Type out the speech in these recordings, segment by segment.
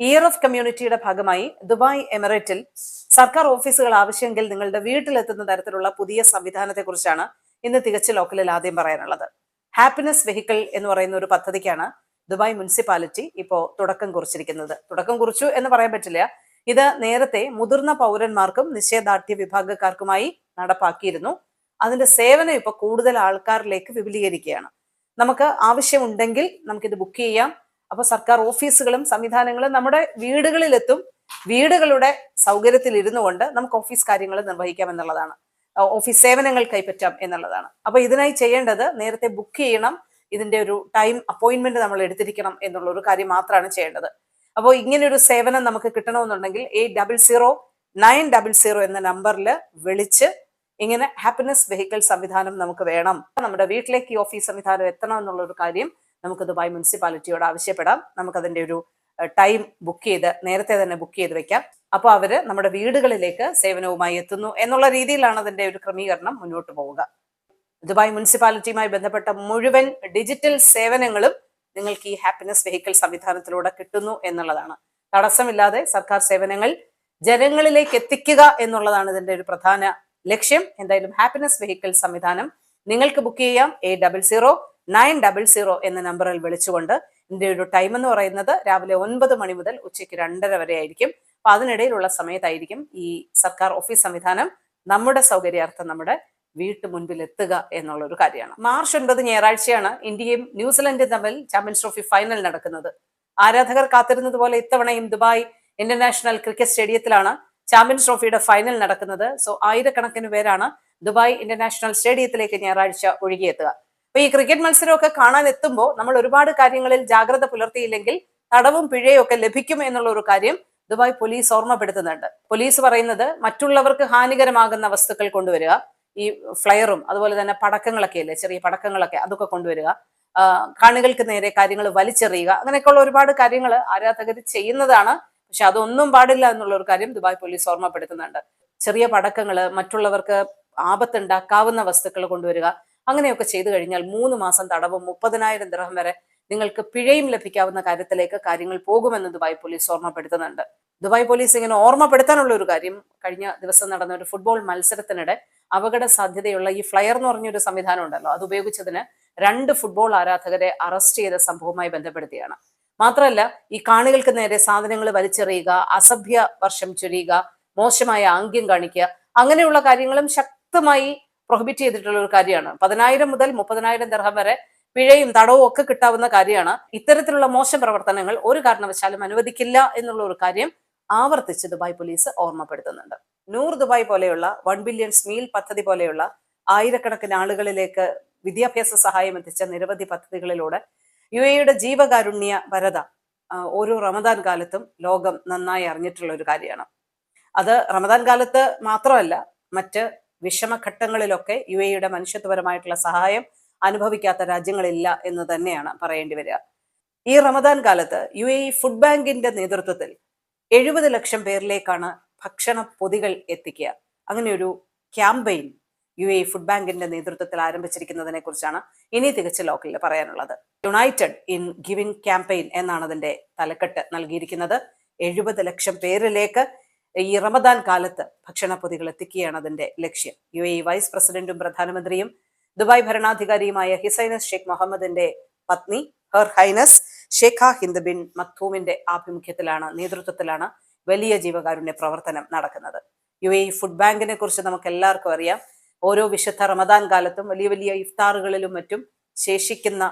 Year of കമ്മ്യൂണിറ്റിയുടെ ഭാഗമായി Dubai എമിറേറ്റിൽ സർക്കാർ ഓഫീസുകൾ ആവശ്യമെങ്കിൽ നിങ്ങളുടെ വീട്ടിലെത്തുന്ന തരത്തിലുള്ള പുതിയ സംവിധാനത്തെക്കുറിച്ചാണ് ഇന്ന് തികച്ച ലോക്കലിൽ ആദ്യം പറയാനുള്ളത്. ഹാപ്പിനെസ് വെഹിക്കിൾ എന്ന് പറയുന്ന ഒരു പദ്ധതിക്കാണ് ദുബായ് മുനിസിപ്പാലിറ്റി ഇപ്പോൾ തുടക്കം കുറിച്ചിരിക്കുന്നത്. തുടക്കം കുറിച്ചു എന്ന് പറയാൻ പറ്റില്ല. ഇത് നേരത്തെ മുതിർന്ന പൗരന്മാർക്കും നിശ്ചയദാർഢ്യ വിഭാഗക്കാർക്കുമായി നടപ്പാക്കിയിരുന്നു. അതിന്റെ സേവനം ഇപ്പൊ കൂടുതൽ ആൾക്കാരിലേക്ക് വിപുലീകരിക്കുകയാണ്. നമുക്ക് ആവശ്യമുണ്ടെങ്കിൽ നമുക്കിത് ബുക്ക് ചെയ്യാം. അപ്പൊ സർക്കാർ ഓഫീസുകളും സംവിധാനങ്ങളും നമ്മുടെ വീടുകളിലെത്തും വീടുകളുടെ സൗകര്യത്തിൽ ഇരുന്നു കൊണ്ട് നമുക്ക് ഓഫീസ് കാര്യങ്ങൾ നിർവഹിക്കാം എന്നുള്ളതാണ്. ഓഫീസ് സേവനങ്ങൾ കൈപ്പറ്റാം എന്നുള്ളതാണ്. അപ്പൊ ഇതിനായി ചെയ്യേണ്ടത് നേരത്തെ ബുക്ക് ചെയ്യണം. ഇതിന്റെ ഒരു ടൈം അപ്പോയിന്റ്മെന്റ് നമ്മൾ എടുത്തിരിക്കണം എന്നുള്ള ഒരു കാര്യം മാത്രമാണ് ചെയ്യേണ്ടത്. അപ്പോൾ ഇങ്ങനെ ഒരു സേവനം നമുക്ക് കിട്ടണമെന്നുണ്ടെങ്കിൽ eight double zero nine double zero എന്ന നമ്പറിൽ വിളിച്ച് ഇങ്ങനെ ഹാപ്പിനെസ് വെഹിക്കിൾ സംവിധാനം നമുക്ക് വേണം. നമ്മുടെ വീട്ടിലേക്ക് ഈ ഓഫീസ് സംവിധാനം എത്തണം എന്നുള്ള ഒരു കാര്യം നമുക്ക് ദുബായ് മുനിസിപ്പാലിറ്റിയോട് ആവശ്യപ്പെടാം. നമുക്കതിന്റെ ഒരു ടൈം ബുക്ക് ചെയ്ത് നേരത്തെ തന്നെ ബുക്ക് ചെയ്ത് വെക്കാം. അപ്പോൾ അവർ നമ്മുടെ വീടുകളിലേക്ക് സേവനവുമായി എത്തുന്നു എന്നുള്ള രീതിയിലാണ് അതിന്റെ ഒരു ക്രമീകരണം മുന്നോട്ട് പോവുക. ദുബായ് മുനിസിപ്പാലിറ്റിയുമായി ബന്ധപ്പെട്ട മുഴുവൻ ഡിജിറ്റൽ സേവനങ്ങളും നിങ്ങൾക്ക് ഈ ഹാപ്പിനെസ് വെഹിക്കിൾ സംവിധാനത്തിലൂടെ കിട്ടുന്നു എന്നുള്ളതാണ്. തടസ്സമില്ലാതെ സർക്കാർ സേവനങ്ങൾ ജനങ്ങളിലേക്ക് എത്തിക്കുക എന്നുള്ളതാണ് ഇതിന്റെ ഒരു പ്രധാന ലക്ഷ്യം. എന്തായാലും ഹാപ്പിനെസ് വെഹിക്കിൾ സംവിധാനം നിങ്ങൾക്ക് ബുക്ക് ചെയ്യാം. Eight double zero nine double zero എന്ന നമ്പറിൽ വിളിച്ചുകൊണ്ട് ഇന്ത്യയുടെ ടൈം എന്ന് പറയുന്നത് രാവിലെ ഒൻപത് മണി മുതൽ ഉച്ചയ്ക്ക് രണ്ടര വരെ ആയിരിക്കും. അപ്പൊ അതിനിടയിലുള്ള സമയത്തായിരിക്കും ഈ സർക്കാർ ഓഫീസ് സംവിധാനം നമ്മുടെ സൗകര്യാർത്ഥം നമ്മുടെ വീട്ടു മുൻപിൽ എത്തുക എന്നുള്ള ഒരു കാര്യമാണ്. മാർച്ച് ഒൻപത് ഞായറാഴ്ചയാണ് ഇന്ത്യയും ന്യൂസിലൻഡും തമ്മിൽ ചാമ്പ്യൻസ് ട്രോഫി ഫൈനൽ നടക്കുന്നത്. ആരാധകർ കാത്തിരുന്നത് പോലെ ഇത്തവണയും ദുബായ് ഇന്റർനാഷണൽ ക്രിക്കറ്റ് സ്റ്റേഡിയത്തിലാണ് ചാമ്പ്യൻസ് ട്രോഫിയുടെ ഫൈനൽ നടക്കുന്നത്. സോ ആയിരക്കണക്കിന് പേരാണ് ദുബായ് ഇന്റർനാഷണൽ സ്റ്റേഡിയത്തിലേക്ക് ഞായറാഴ്ച ഒഴുകിയെത്തുക. അപ്പൊ ഈ ക്രിക്കറ്റ് മത്സരമൊക്കെ കാണാൻ എത്തുമ്പോൾ നമ്മൾ ഒരുപാട് കാര്യങ്ങളിൽ ജാഗ്രത പുലർത്തിയില്ലെങ്കിൽ തടവും പിഴയും ഒക്കെ ലഭിക്കും എന്നുള്ള ഒരു കാര്യം ദുബായ് പോലീസ് ഓർമ്മപ്പെടുത്തുന്നുണ്ട്. പോലീസ് പറയുന്നത് മറ്റുള്ളവർക്ക് ഹാനികരമാകുന്ന വസ്തുക്കൾ കൊണ്ടുവരിക ഈ ഫ്ലയറും അതുപോലെ തന്നെ പടക്കങ്ങളൊക്കെ അല്ലേ ചെറിയ പടക്കങ്ങളൊക്കെ അതൊക്കെ കൊണ്ടുവരിക കാണികൾക്ക് നേരെ കാര്യങ്ങൾ വലിച്ചെറിയുക അങ്ങനെയൊക്കെയുള്ള ഒരുപാട് കാര്യങ്ങൾ ആരാധകർ ചെയ്യുന്നതാണ്. പക്ഷെ അതൊന്നും പാടില്ല എന്നുള്ള ഒരു കാര്യം ദുബായ് പോലീസ് ഓർമ്മപ്പെടുത്തുന്നുണ്ട്. ചെറിയ പടക്കങ്ങൾ മറ്റുള്ളവർക്ക് ആപത്തുണ്ടാക്കാവുന്ന വസ്തുക്കൾ കൊണ്ടുവരിക അങ്ങനെയൊക്കെ ചെയ്തു കഴിഞ്ഞാൽ മൂന്ന് മാസം തടവും മുപ്പതിനായിരം ദിർഹം വരെ നിങ്ങൾക്ക് പിഴയും ലഭിക്കാവുന്ന കാര്യത്തിലേക്ക് കാര്യങ്ങൾ പോകുമെന്ന് ദുബായ് പോലീസ് ഓർമ്മപ്പെടുത്തുന്നുണ്ട്. ദുബായ് പോലീസ് ഇങ്ങനെ ഓർമ്മപ്പെടുത്താനുള്ള ഒരു കാര്യം കഴിഞ്ഞ ദിവസം നടന്ന ഒരു ഫുട്ബോൾ മത്സരത്തിനിടെ അപകട സാധ്യതയുള്ള ഈ ഫ്ലയർ എന്ന് പറഞ്ഞൊരു സംവിധാനം ഉണ്ടല്ലോ അത് ഉപയോഗിച്ചതിന് രണ്ട് ഫുട്ബോൾ ആരാധകരെ അറസ്റ്റ് ചെയ്ത സംഭവവുമായി ബന്ധപ്പെടുത്തിയാണ്. മാത്രമല്ല ഈ കാണികൾക്ക് നേരെ സാധനങ്ങൾ വലിച്ചെറിയുക അസഭ്യ വർഷം ചൊരിയുക മോശമായ ആംഗ്യം കാണിക്കുക അങ്ങനെയുള്ള കാര്യങ്ങളും ശക്തമായി പ്രൊഹിബിറ്റ് ചെയ്തിട്ടുള്ള ഒരു കാര്യമാണ്. പതിനായിരം മുതൽ മുപ്പതിനായിരം ദർഹം വരെ പിഴയും തടവും ഒക്കെ കിട്ടാവുന്ന കാര്യമാണ്. ഇത്തരത്തിലുള്ള മോശം പ്രവർത്തനങ്ങൾ ഒരു കാരണവശാലും അനുവദിക്കില്ല എന്നുള്ള ഒരു കാര്യം ആവർത്തിച്ച് ദുബായ് പോലീസ് ഓർമ്മപ്പെടുത്തുന്നുണ്ട്. നൂർ ദുബായ് പോലെയുള്ള വൺ ബില്യൺ സ്മീൽ പദ്ധതി പോലെയുള്ള ആയിരക്കണക്കിന് ആളുകളിലേക്ക് വിദ്യാഭ്യാസ സഹായം എത്തിച്ച നിരവധി പദ്ധതികളിലൂടെ യു എയുടെ ജീവകാരുണ്യ വരത ഓരോ റമദാൻ കാലത്തും ലോകം നന്നായി അറിഞ്ഞിട്ടുള്ള ഒരു കാര്യമാണ്. അത് റമദാൻ കാലത്ത് മാത്രമല്ല മറ്റ് വിഷമഘട്ടങ്ങളിലൊക്കെ യു എയുടെ മനുഷ്യത്വപരമായിട്ടുള്ള സഹായം അനുഭവിക്കാത്ത രാജ്യങ്ങളില്ല എന്ന് തന്നെയാണ് പറയേണ്ടി വരിക. ഈ റമദാൻ കാലത്ത് യു എ ഫുഡ് ബാങ്കിന്റെ നേതൃത്വത്തിൽ എഴുപത് ലക്ഷം പേരിലേക്കാണ് ഭക്ഷണ പൊതികൾ എത്തിക്കുക. അങ്ങനെയൊരു ക്യാമ്പയിൻ യു എ ഫുഡ് ബാങ്കിന്റെ നേതൃത്വത്തിൽ ആരംഭിച്ചിരിക്കുന്നതിനെ കുറിച്ചാണ് ഇനി തികച്ച ലോക്കലിൽ പറയാനുള്ളത്. യുണൈറ്റഡ് ഇൻ ഗിവിംഗ് ക്യാമ്പയിൻ എന്നാണ് അതിന്റെ തലക്കെട്ട് നൽകിയിരിക്കുന്നത്. എഴുപത് ലക്ഷം പേരിലേക്ക് ഈ റമദാൻ കാലത്ത് ഭക്ഷണപ്പൊതികൾ എത്തിക്കുകയാണ് അതിന്റെ ലക്ഷ്യം. യു എ വൈസ് പ്രസിഡന്റും പ്രധാനമന്ത്രിയും ദുബായ് ഭരണാധികാരിയുമായ ഹിസൈനസ് ഷെയ്ഖ് മുഹമ്മദിന്റെ പത്നി her highness Sheikha Hind bin മക്തൂമിന്റെ ആഭിമുഖ്യത്തിലാണ് നേതൃത്വത്തിലാണ് വലിയ ജീവകാരുണ്യ പ്രവർത്തനം നടക്കുന്നത്. യു എ ഫുഡ് ബാങ്കിനെ കുറിച്ച് നമുക്ക് എല്ലാവർക്കും അറിയാം. ഓരോ വിശുദ്ധ റമദാൻ കാലത്തും വലിയ വലിയ ഇഫ്താറുകളിലും മറ്റും ശേഷിക്കുന്ന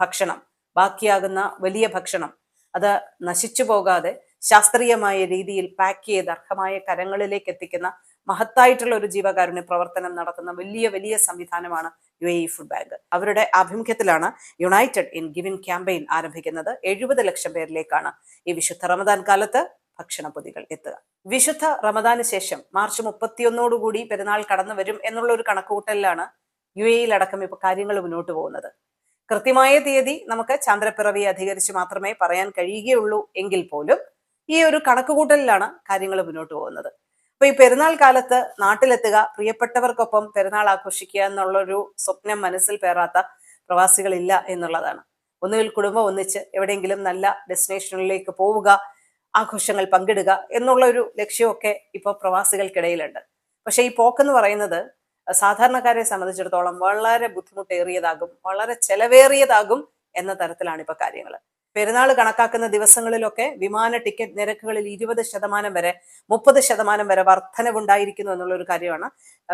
ഭക്ഷണം ബാക്കിയാകുന്ന വലിയ ഭക്ഷണം അത് നശിച്ചു പോകാതെ ശാസ്ത്രീയമായ രീതിയിൽ പാക്ക് ചെയ്ത് അർഹമായ കരങ്ങളിലേക്ക് എത്തിക്കുന്ന മഹത്തായിട്ടുള്ള ഒരു ജീവകാരുണ്യ പ്രവർത്തനം നടത്തുന്ന വലിയ വലിയ സംവിധാനമാണ് യു എ ഫുഡ് ബാങ്ക് അവരുടെ ആഭിമുഖ്യത്തിലാണ് യുണൈറ്റഡ് ഇൻ ഗിവിൻ ക്യാമ്പയിൻ ആരംഭിക്കുന്നത്. എഴുപത് ലക്ഷം പേരിലേക്കാണ് ഈ വിശുദ്ധ റമദാൻ കാലത്ത് ഭക്ഷണ പൊതികൾ എത്തുക. വിശുദ്ധ റമദാന് ശേഷം മാർച്ച് മുപ്പത്തിയൊന്നോടുകൂടി പെരുന്നാൾ കടന്നു വരും എന്നുള്ള ഒരു കണക്കുകൂട്ടലിലാണ് യു എയിലടക്കം ഇപ്പൊ കാര്യങ്ങൾ മുന്നോട്ട് പോകുന്നത്. കൃത്യമായ തീയതി നമുക്ക് ചന്ദ്രപ്പിറവി അധികരിച്ച് മാത്രമേ പറയാൻ കഴിയുകയുള്ളൂ എങ്കിൽ പോലും ഈ ഒരു കണക്കുകൂട്ടലിലാണ് കാര്യങ്ങൾ മുന്നോട്ട് പോകുന്നത്. അപ്പൊ ഈ പെരുന്നാൾ കാലത്ത് നാട്ടിലെത്തുക പ്രിയപ്പെട്ടവർക്കൊപ്പം പെരുന്നാൾ ആഘോഷിക്കുക എന്നുള്ളൊരു സ്വപ്നം മനസ്സിൽ പേറാത്ത പ്രവാസികളില്ല എന്നുള്ളതാണ്. ഒന്നുകിൽ കുടുംബം ഒന്നിച്ച് എവിടെയെങ്കിലും നല്ല ഡെസ്റ്റിനേഷനിലേക്ക് പോവുക ആഘോഷങ്ങൾ പങ്കിടുക എന്നുള്ള ഒരു ലക്ഷ്യമൊക്കെ ഇപ്പോൾ പ്രവാസികൾക്കിടയിലുണ്ട്. പക്ഷെ ഈ പോക്കെന്ന് പറയുന്നത് സാധാരണക്കാരെ സംബന്ധിച്ചിടത്തോളം വളരെ ബുദ്ധിമുട്ടേറിയതാകും വളരെ ചെലവേറിയതാകും എന്ന തരത്തിലാണ് ഇപ്പൊ കാര്യങ്ങൾ പെരുന്നാൾ കണക്കാക്കുന്ന ദിവസങ്ങളിലൊക്കെ വിമാന ടിക്കറ്റ് നിരക്കുകളിൽ ഇരുപത് ശതമാനം വരെ മുപ്പത് ശതമാനം വരെ വർധനവുണ്ടായിരിക്കുന്നു എന്നുള്ള ഒരു കാര്യമാണ്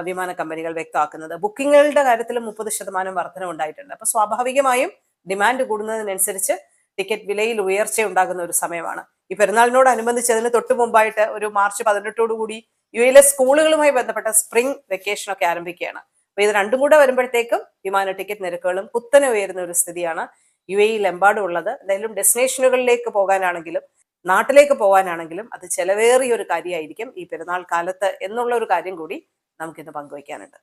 വിമാന കമ്പനികൾ വ്യക്തമാക്കുന്നത്. ബുക്കിങ്ങുകളുടെ കാര്യത്തിൽ മുപ്പത് ശതമാനം വർധന ഉണ്ടായിട്ടുണ്ട് അപ്പൊ സ്വാഭാവികമായും ഡിമാൻഡ് കൂടുന്നതിനനുസരിച്ച് ടിക്കറ്റ് വിലയിൽ ഉയർച്ച ഉണ്ടാകുന്ന ഒരു സമയമാണ്. ഈ പെരുന്നാളിനോടനുബന്ധിച്ച് അതിന് തൊട്ട് മുമ്പായിട്ട് ഒരു മാർച്ച് പതിനെട്ടോടു കൂടി യു എയിലെ സ്കൂളുകളുമായി ബന്ധപ്പെട്ട സ്പ്രിംഗ് വെക്കേഷൻ ഒക്കെ ആരംഭിക്കുകയാണ്. അപ്പൊ ഇത് രണ്ടും കൂടെ വരുമ്പോഴത്തേക്കും വിമാന ടിക്കറ്റ് നിരക്കുകളും കുത്തനെ ഉയരുന്ന ഒരു സ്ഥിതിയാണ്. യു എയിൽ എമ്പാടും ഉള്ളത് എന്തായാലും ഡെസ്റ്റിനേഷനുകളിലേക്ക് പോകാനാണെങ്കിലും നാട്ടിലേക്ക് പോകാനാണെങ്കിലും അത് ചെലവേറിയ ഒരു കാര്യമായിരിക്കും ഈ പെരുന്നാൾ കാലത്ത് എന്നുള്ള ഒരു കാര്യം കൂടി നമുക്കിന്ന് പങ്കുവയ്ക്കാനുണ്ട്.